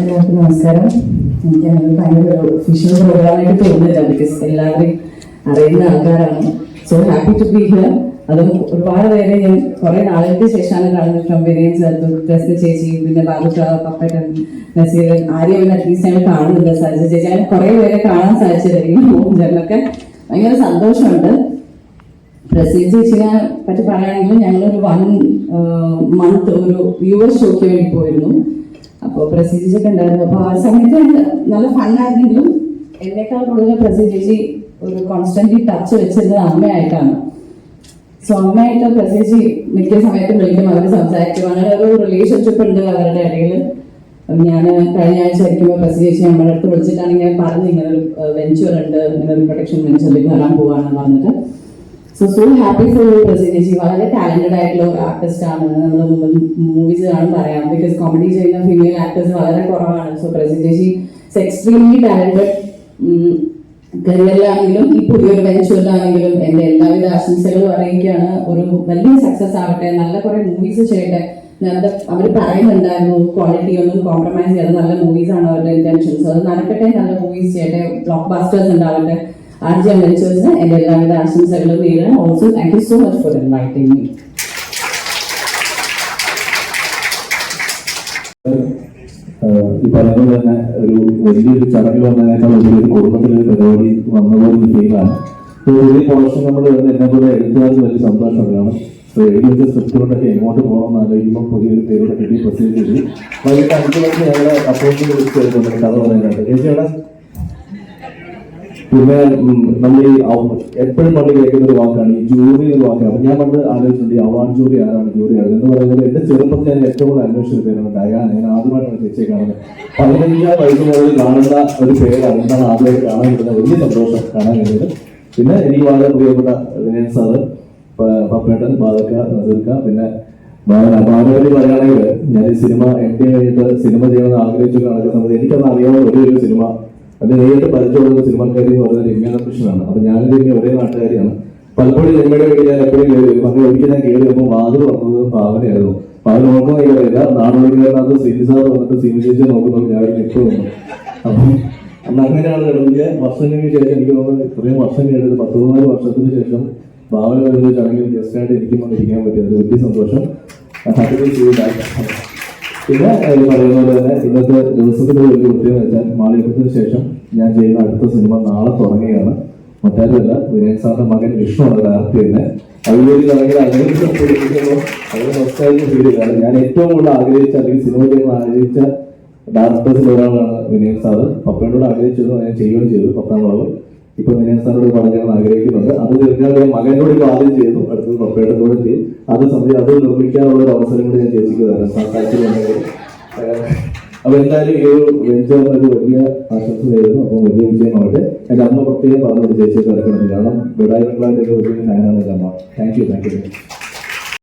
എല്ലാവർക്കും നമസ്കാരം. എനിക്ക് അങ്ങനെ ഭയങ്കര ഒരു ഒഫീഷ്യൽ പ്രോഗ്രാമായിട്ട് തോന്നുന്നില്ല. ബിക്കോസ് എല്ലാവരെയും അറിയുന്ന ആൾക്കാരാണ്. So happy to be here അതും ഒരുപാട് പേരെ ഞാൻ കുറെ നാളുകൾക്ക് ശേഷമാണ് കാണുന്നത്. ഫ്രം വിനയൻ ചേർത്തു പ്രശ്ന ചേച്ചി പിന്നെ ബാബുഷ പപ്പേട്ടൻ നസീറൻ ആരെയും അറ്റ്ലീസ്റ്റ് ഞങ്ങൾ കാണുന്നില്ല സരിച്ച ചേച്ചി. അങ്ങനെ കുറെ പേരെ കാണാൻ സാധിച്ചിട്ടുണ്ടെങ്കിൽ മോഹൻചേട്ടനൊക്കെ ഭയങ്കര സന്തോഷമുണ്ട്. പ്രസീജ് ചേച്ചിനെ പറ്റി പറയുകയാണെങ്കിൽ ഞങ്ങളൊരു വൺ മന്ത് ഒരു യുവർ ഷോയ്ക്ക് വേണ്ടി പോയിരുന്നു. അപ്പോൾ പ്രസീജ് ഒക്കെ ഉണ്ടായിരുന്നു. അപ്പോൾ ആ സമയത്ത് നല്ല ഫണ്ണായിരുന്നെങ്കിലും എന്നേക്കാൾ കൂടുതൽ പ്രസീജ് ഒരു കോൺസ്റ്റന്റ് ടച്ച് വെച്ചിരുന്നത് അമ്മയായിട്ടാണ്. സോ അമ്മയായിട്ട് പ്രസീജ് മിക്ക സമയത്തും വിളിക്കും അവർ സംസാരിക്കും. അങ്ങനെ ഒരു റിലേഷൻഷിപ്പ് ഉണ്ട് അവരുടെ ഇടയിൽ ഞാൻ കഴിഞ്ഞ ആഴ്ച ആയിരിക്കുമ്പോൾ പ്രസീജ് നമ്മുടെ അടുത്ത് വിളിച്ചിട്ടാണ് ഇങ്ങനെ പറഞ്ഞു ഇങ്ങനെ ഒരു വെഞ്ചർ ഉണ്ട് ഇങ്ങനെ ഒരു പ്രൊട്ടക്ഷൻ വെഞ്ചറിൽ കയറാൻ പോവാണെന്ന് പറഞ്ഞിട്ട്. So so happy for you Prasiddhi വളരെ ടാലന്റഡ് ആയിട്ടുള്ള ഒരു ആർട്ടിസ്റ്റ് ആണ്. നമ്മൾ മൂവീസ് കാണും പറയാം. ബിക്കോസ് കോമഡി ചെയ്യുന്ന ഫീമെയിൽ ആക്ടേഴ്സ് വളരെ കുറവാണ്. സോ പ്രസിദ്ധി എക്സ്ട്രീംലി ടാലന്റഡ് കരിയറിലാണെങ്കിലും ഈ പുതിയൊരു വെഞ്ചറിലാണെങ്കിലും എന്റെ എല്ലാവിധ ആശംസകളും അറിയിക്കുകയാണ്. ഒരു വലിയ സക്സസ് ആവട്ടെ. നല്ല കുറെ മൂവീസ് ചെയ്യട്ടെ. അവർ പറയുന്നുണ്ടായിരുന്നു ക്വാളിറ്റി ഒന്നും കോംപ്രമൈസ് ചെയ്യാതെ നല്ല മൂവീസ് ആണ് അവരുടെ ഇന്റൻഷൻസ് അത് നടക്കട്ടെ നല്ല മൂവീസ് ചെയ്യട്ടെ. ബ്ലോക്ക് ബാസ്റ്റേഴ്സ് ഉണ്ടാവട്ടെ. ആർജം വെഞ്ചേഴ്സിന് എന്റെ എല്ലാവിധ ആശംസകളും നേരാൻ also thank you so much for inviting me ഈ പറഞ്ഞത് തന്നെ ഒരു വലിയൊരു ചടങ്ങിൽ വന്നതിനേക്കാൾ വലിയൊരു കുടുംബത്തിലൊരു പരിപാടി വന്നപോലെ ഒരു ഫീലാണ് വലിയ പ്രൊഡക്ഷൻ നമ്മൾ എന്നെ പോലെ എഴുത്തുകാർക്ക് വലിയ സന്തോഷമാണ് കാരണം സ്ക്രിപ്റ്റുകൊണ്ടൊക്കെ എങ്ങോട്ട് പോകണമെന്ന് ആലോചിക്കുമ്പോൾ പുതിയൊരു പേരുടെ കിട്ടി പ്രത്യേകിച്ച് വൈകിട്ട് അഞ്ച് മണിക്ക് ഞങ്ങളെ അപ്പോയിന്റ് വിളിച്ച് കഥ പറയാനായിട്ട് ചേച്ചിയുടെ പിന്നെ നമ്മൾ ഈ എപ്പോഴും പണ്ട് കേൾക്കുന്ന ഒരു വാക്കാണ് ഈ ജൂറി എന്ന വാക്കാണ്. അപ്പൊ ഞാൻ പണ്ട് ആലോചിച്ചിട്ടുണ്ട് ഈ അവാർഡ് ജൂറി ആരാണ് ജൂറി ആരാണ് എന്ന് പറയുന്നത് എന്റെ ചെറുപ്പത്തിൽ ഞാൻ ഏറ്റവും കൂടുതൽ അന്വേഷിച്ച പേരാണ് ഡയാന. ഞാൻ ആദ്യമായിട്ടാണ് ചേച്ചിയെ കാണുന്നത്. പതിനഞ്ചാം വയസ്സ് മുതൽ കാണുന്ന ഒരു പേരാണ് എന്താണ് ആദ്യമായിട്ട് കാണാൻ കിട്ടുന്ന വലിയ സന്തോഷം കാണാൻ കഴിഞ്ഞത് പിന്നെ എനിക്ക് വളരെ പ്രിയപ്പെട്ട വിനയൻ സാറ് പപ്പേട്ടൻ ബാലക്ക നസീർക്ക പിന്നെ ബാലവലി പറയുകയാണെങ്കിൽ ഞാൻ ഈ സിനിമ എം ഡി കഴിഞ്ഞിട്ട് സിനിമ ചെയ്യണമെന്ന് ആഗ്രഹിച്ചു നടക്കുന്ന സമയത്ത് എനിക്കന്ന് അറിയാവുന്ന ഒരേ ഒരു സിനിമ അത് നേരിട്ട് പരിചയമുള്ള സിനിമക്കാരി എന്ന് പറയുന്നത് രമ്യ കൃഷ്ണനാണ്. അപ്പൊ ഞാനും രമ്യ ഒരേ നാട്ടുകാരിയാണ്. പലപ്പോഴും രമ്യയുടെ കയ്യിൽ ഞാൻ എപ്പോഴും കയറി അങ്ങനെ ഒരിക്കൽ ഞാൻ കയറി വരുമ്പോൾ വാതിൽ പറഞ്ഞത് ഭാവനയായിരുന്നു ഭാവന നോക്കുന്ന കയറിയില്ല നാടോടിക്കാരനകത്ത് സിനി സാർ വന്നിട്ട് സിനി ചേച്ചി നോക്കുന്നത് ഞാൻ എപ്പോഴും അപ്പം അന്ന് അങ്ങനെയാണ് കിടന്നിട്ട് വർഷങ്ങൾക്ക് ശേഷം എനിക്ക് തോന്നുന്നത് ഇത്രയും വർഷം കഴിഞ്ഞത് പത്ത് പതിനാല് വർഷത്തിന് ശേഷം ഭാവന വരുന്ന ചടങ്ങിൽ ഗസ്റ്റായിട്ട് എനിക്കും വന്നിരിക്കാൻ പറ്റിയത്. വലിയ സന്തോഷം. ഹാപ്പി ടു പിന്നെ പറയുന്ന പോലെ തന്നെ ഇന്നത്തെ ദിവസത്തിന്റെ വലിയ പ്രത്യേകത വെച്ചാൽ മാളികത്തിന് ശേഷം ഞാൻ ചെയ്യുന്ന അടുത്ത സിനിമ നാളെ തുടങ്ങുകയാണ്. മറ്റാരുമല്ല വിനയൻ സാറിന്റെ മകൻ വിഷ്ണുവാണ് ഡയറക്ട് ചെയ്യുന്നത്. അതുവഴി തുടങ്ങിയ അങ്ങനെ ചെയ്താണ് ഞാൻ ഏറ്റവും കൂടുതൽ ആഗ്രഹിച്ച അല്ലെങ്കിൽ സിനിമ ചെയ്യുന്ന ആഗ്രഹിച്ച ഡയറക്ടേഴ്സിൽ ഒരാളാണ് വിനയൻ സാറ്. പപ്പയോട് ആഗ്രഹിച്ചിരുന്നു ഞാൻ ചെയ്യുകയും ചെയ്തു പത്താം വളവ്. ഇപ്പൊ വിനയൻ പറയാൻ ആഗ്രഹിക്കുന്നുണ്ട് അത് തീർച്ചയായും മകനോട് ഇപ്പൊ ആദ്യം ചെയ്തു. അടുത്തത് പപ്പയുടെ കൂടെ ചെയ്യും അത് സമയം അത് നിർമ്മിക്കാനുള്ള ഒരു അവസരം കൂടി ഞാൻ ചേച്ചിക്ക് തരാം. അപ്പൊ എന്തായാലും ഈ ഒരു വെഞ്ചർ ഒരു വലിയ ആശംസ നേരുന്നു. അപ്പം വലിയ വിജയമാവട്ടെ എന്റെ അമ്മ പ്രത്യേകം പറഞ്ഞു ചേച്ചിയെ തിരക്കണം കാരണം ബിഡായി ഒരു വലിയ ഫാനാണ് എന്റെ അമ്മ. Thank you thank you